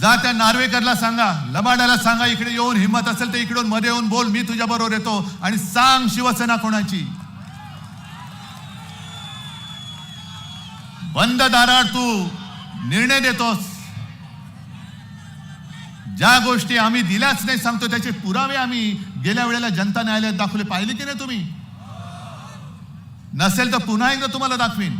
जा त्या नार्वेकरला सांगा लबाडाला सांगा इकडे येऊन हिंमत असेल तर इकडून मध्ये येऊन बोल मी तुझ्या बरोबर येतो. आणि सांग शिवसेना कोणाची. बंद दाराड तू निर्णय देतोस. ज्या गोष्टी आम्ही दिल्याच नाही सांगतो त्याचे पुरावे आम्ही गेल्या वेळेला जनता न्यायालयात दाखवले. पाहिले की नाही तुम्ही? नसेल तर पुन्हा एकदा तुम्हाला दाखवीन.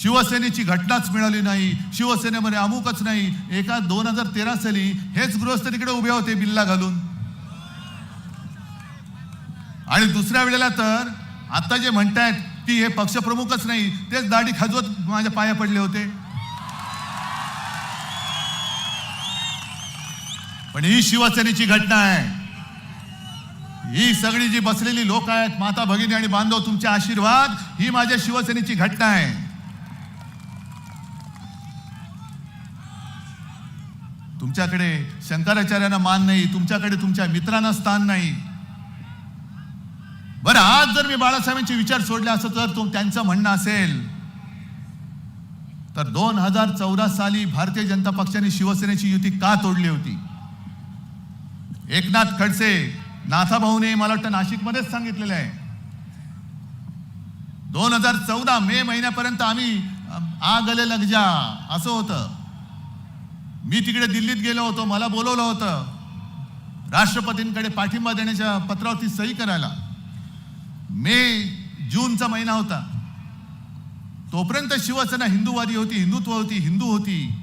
शिवसेनेची घटनाच मिळाली नाही. शिवसेनेमध्ये अमुकच नाही. एका दोन हजार तेरा साली हेच गृहस्थ तिकडे उभे होते बिल्ला घालून. आणि दुसऱ्या वेळेला तर आता जे म्हणतायत की हे पक्षप्रमुखच नाही तेच दाढी खाजवत माझ्या पाया पडले होते. पण ही शिवसेनेची घटना आहे. ही सगळी जी बसलेली लोक आहेत माता भगिनी आणि बांधव तुमचे आशीर्वाद ही माझ्या शिवसेनेची घटना आहे. तुमच्याकडे शंकराचार्यांना मान नाही तुमच्याकडे तुमच्या मित्रांना स्थान नाही. बरं आज जर मी बाळासाहेबांचे विचार सोडले असं तर तुम त्यांचं म्हणणं असेल. तर दोन हजार चौदा साली भारतीय जनता पक्षाने शिवसेनेची युती का तोडली होती? एकनाथ खडसे नाथाभाऊने मला वाटतं नाशिकमध्येच सांगितलेलं आहे. दोन हजार चौदा मे महिन्यापर्यंत आम्ही आग लग जा असं होतं. मी तिकडे दिल्लीत गेलो होतो मला बोलवलं होतं. राष्ट्रपतींकडे पाठिंबा देण्याच्या पत्रावरती सही करायला. मे जूनचा महिना होता. तोपर्यंत शिवसेना हिंदूवादी होती हिंदुत्व होती हिंदू होती.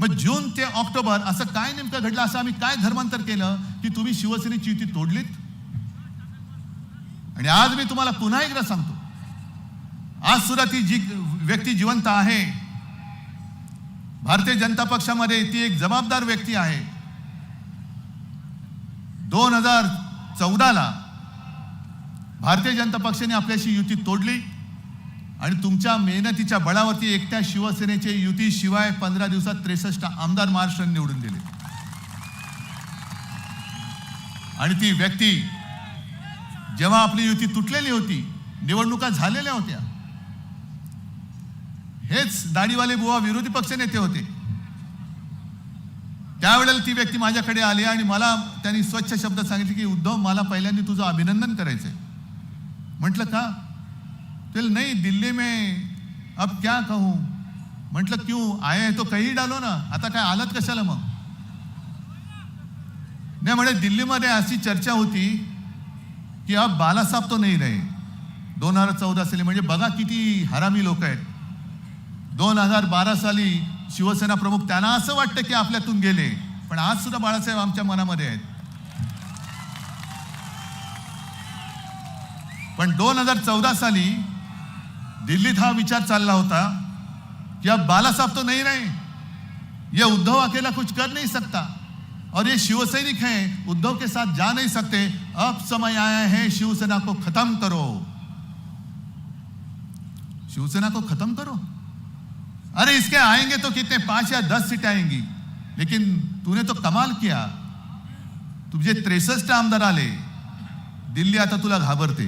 मग जून ते ऑक्टोबर असं काय नेमकं घडलं असं आम्ही काय धर्मांतर केलं की तुम्ही शिवसेनेची युती तोडलीत? आणि आज मी तुम्हाला पुन्हा एकदा सांगतो. आज सुद्धा ती जी व्यक्ती जिवंत आहे भारतीय जनता पक्षामध्ये ती एक जबाबदार व्यक्ती आहे. दोन हजार चौदाला भारतीय जनता पक्षाने आपल्याशी युती तोडली आणि तुमच्या मेहनतीच्या बळावरती एकट्या शिवसेनेचे युती शिवाय पंधरा दिवसात त्रेसष्ट आमदार महाराष्ट्राने निवडून दिले. आणि ती व्यक्ती जेव्हा आपली युती तुटलेली होती निवडणुका झालेल्या होत्या हेच दाढीवाले बुवा विरोधी पक्ष नेते होते. त्यावेळेला ती व्यक्ती माझ्याकडे आली आणि मला त्यांनी स्वच्छ शब्द सांगितले की उद्धव मला पहिल्यांदा तुझं अभिनंदन करायचंय. म्हटलं का? ते नाही दिल्ली में अब क्या कहूं? म्हटलं क्यों? आए तो काही डालो ना. आता काय आलत कशाला मग? नाही म्हणे दिल्लीमध्ये अशी चर्चा होती की अब बालासाहेब तो नाही रे दोन हजार चौदा साली म्हणजे बघा किती हरामी लोक आहेत. दोन हजार बारा साली शिवसेना प्रमुख त्यांना असं वाटतं की आपल्यातून गेले पण आज सुद्धा बाळासाहेब आमच्या मनामध्ये आहेत. पण दोन हजार चौदा साली दिल्लीत हा विचार चालला होता कि अब बाला साहब तो नहीं रहे. ये उद्धव अकेला कुछ कर नहीं सकता. और ये शिवसैनिक हैं उद्धव के साथ जा नहीं सकते. अब समय आया है शिवसेना को खत्म करो. शिवसेना को खत्म करो। अरे इसके आएंगे तो कितने? पांच या दस सीटें आएंगी। लेकिन तूने तो कमाल किया। तुझे त्रेसष्ट आमदार आले दिल्ली आता तुला घाबरते।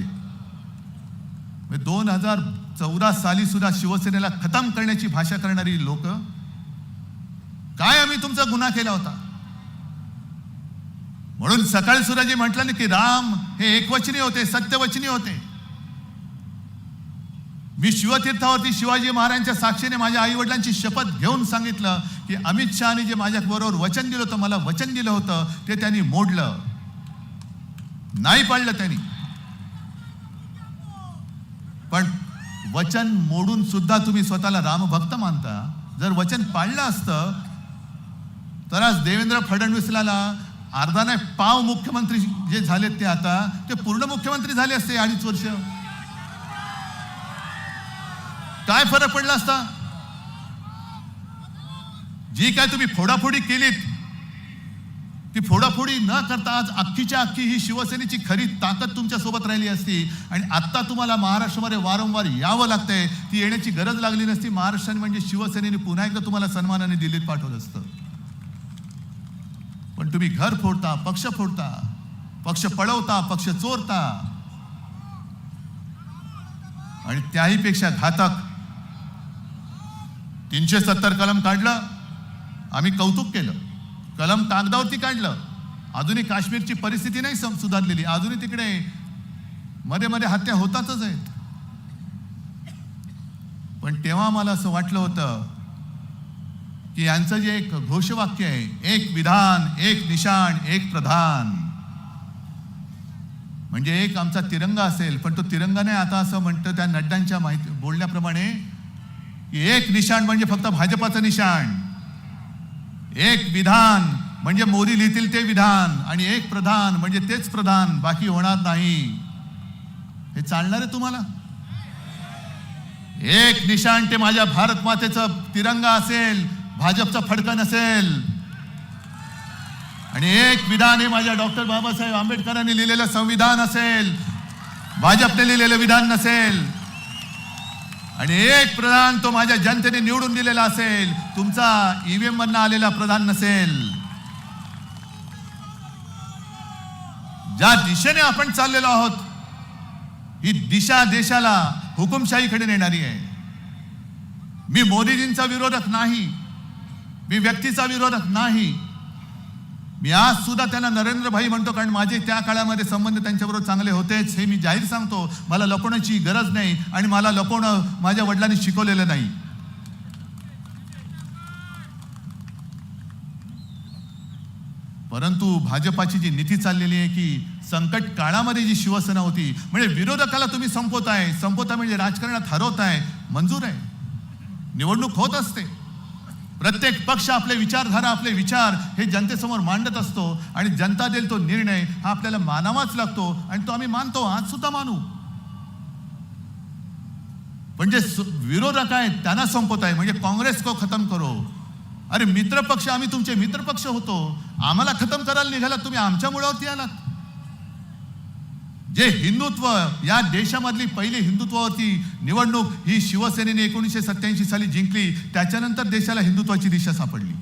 दोन हजार चौदा साली सुद्धा शिवसेनेला खतम करण्याची भाषा करणारी लोक काय आम्ही तुमचा गुन्हा केला होता? म्हणून सकाळी सुद्धा जे म्हटलं ना की राम हे एकवचनी होते सत्यवचनी होते. मी शिवतीर्थावरती शिवाजी महाराजांच्या साक्षीने माझ्या आई वडिलांची शपथ घेऊन सांगितलं की अमित शहाने जे माझ्या बरोबर वचन दिलं होतं मला वचन दिलं होतं ते त्यांनी मोडलं. नाही पाळलं त्यांनी. पण वचन मोडून सुद्धा तुम्ही स्वतःला रामभक्त मानता. जर वचन पाळलं असतं तर आज देवेंद्र फडणवीसला अर्धा नाही पाव मुख्यमंत्री जे झालेत ते आता ते पूर्ण मुख्यमंत्री झाले असते अडीच वर्ष. काय फरक पडला असता? जी काय तुम्ही फोडाफोडी केलीत ती फोडाफोडी न करता आज अख्खीच्या अख्खी ही शिवसेनेची खरी ताकद तुमच्यासोबत राहिली असती आणि आत्ता तुम्हाला महाराष्ट्रामध्ये वारंवार यावं लागतंय ती येण्याची गरज लागली नसती. महाराष्ट्राने म्हणजे शिवसेनेने पुन्हा एकदा तुम्हाला सन्मानाने दिल्लीत पाठवलं असतं. पण तुम्ही घर फोडता पक्ष फोडता पक्ष पळवता पक्ष चोरता आणि त्याही पेक्षा घातक तीनशे सत्तर कलम काढलं आम्ही कौतुक केलं. कलम कागदावरती काढलं. अजूनही काश्मीरची परिस्थिती नाही सम- सुधारलेली. अजूनही तिकडे मध्ये मध्ये हत्या होतातच आहेत. पण तेव्हा मला असं वाटलं होतं की यांचं जे एक घोषवाक्य आहे एक विधान एक निशाण एक प्रधान. म्हणजे एक आमचा तिरंगा असेल पण तो तिरंगा नाही आता असं म्हणतं त्या नड्डांच्या माहिती बोलण्याप्रमाणे एक निशाण म्हणजे फक्त भाजपाचं निशाण. एक विधान म्हणजे मोदी लिहितील ते विधान आणि एक प्रधान म्हणजे तेच प्रधान बाकी होणार नाही. हे चालणार आहे तुम्हाला? एक निशाण ते माझ्या भारत मातेचा तिरंगा असेल भाजपचा फडकन असेल. आणि एक विधान हे माझ्या डॉक्टर बाबासाहेब आंबेडकरांनी लिहिलेलं संविधान असेल भाजपने लिहिलेलं विधान नसेल. आणि एक प्रधान तो माझ्या जनतेने निवडून दिलेला असेल. तुमचा ईव्हीएम मधनं आलेला प्रधान नसेल. ज्या दिशेने आपण चाललेलो आहोत ही दिशा देशाला हुकुमशाहीकडे नेणारी आहे. मी मोदीजींचा विरोधक नाही. मी व्यक्तीचा विरोधक नाही. मी आज सुद्धा त्यांना नरेंद्र भाई म्हणतो कारण माझे त्या काळामध्ये संबंध त्यांच्याबरोबर चांगले होतेच हे मी जाहीर सांगतो. मला लपवण्याची गरज नाही आणि मला लपवणं माझ्या वडिलांनी शिकवलेलं नाही. परंतु भाजपाची जी नीती चाललेली आहे की संकट काळामध्ये जी शिवसेना होती म्हणजे विरोधकाला तुम्ही संपवताय संपवता म्हणजे राजकारणात हरवताय मंजूर आहे. निवडणूक होत असते. प्रत्येक पक्ष आपले विचारधारा आपले विचार हे जनतेसमोर मांडत असतो आणि जनता देईल तो निर्णय हा आपल्याला मानावाच लागतो आणि तो आम्ही मानतो आज सुद्धा मानू. म्हणजे पण जे विरोधक आहेत त्यांना संपत आहे म्हणजे काँग्रेस को खतम करो. अरे मित्रपक्ष आम्ही तुमचे मित्रपक्ष होतो. आम्हाला खतम करायला निघाला तुम्ही आमच्या मुळावरती आलात जे हिंदुत्व या देशामधली पहिली हिंदुत्वावरती निवडणूक ही शिवसेनेने एकोणीसशे सत्याऐंशी साली जिंकली. त्याच्यानंतर देशाला हिंदुत्वाची दिशा सापडली.